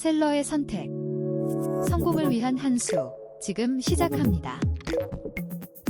셀러의 선택. 성공을 위한 한 수. 지금 시작합니다.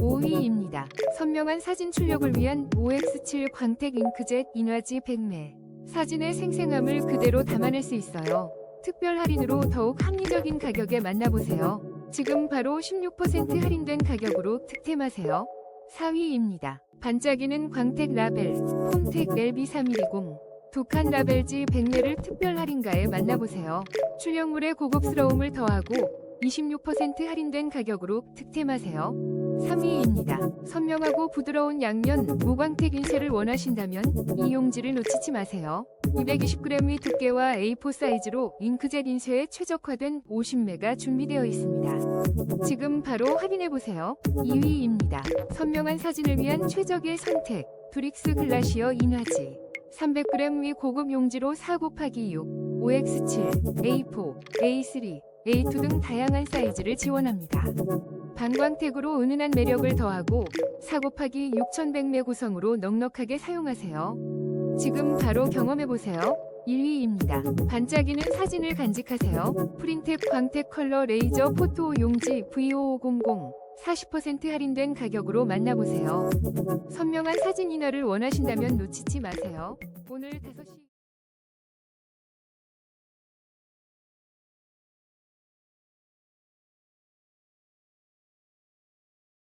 5위입니다. 선명한 사진 출력을 위한 OX7 광택 잉크젯 인화지 100매. 사진의 생생함을 그대로 담아낼 수 있어요. 특별 할인으로 더욱 합리적인 가격에 만나보세요. 지금 바로 16% 할인된 가격으로 득템하세요. 4위입니다. 반짝이는 광택 라벨 폼텍 LB3120 독한 라벨지 100매를 특별 할인가에 만나보세요. 출력물의 고급스러움을 더하고 26% 할인된 가격으로 득템하세요. 3위입니다. 선명하고 부드러운 양면 무광택 인쇄를 원하신다면 이 용지를 놓치지 마세요. 220g의 두께와 A4 사이즈로 잉크젯 인쇄에 최적화된 50매가 준비되어 있습니다. 지금 바로 확인해보세요. 2위입니다. 선명한 사진을 위한 최적의 선택 브릭스 글라시어 인화지 300g 위 고급 용지로 4 곱하기 6, OX7, A4, A3, A2 등 다양한 사이즈를 지원합니다. 반광택으로 은은한 매력을 더하고 4 곱하기 6100매 구성으로 넉넉하게 사용하세요. 지금 바로 경험해보세요. 1위입니다. 반짝이는 사진을 간직하세요. 프린텍 광택 컬러 레이저 포토 용지 V5500 40% 할인된 가격으로 만나보세요. 선명한 사진 인화를 원하신다면 놓치지 마세요. 오늘 5시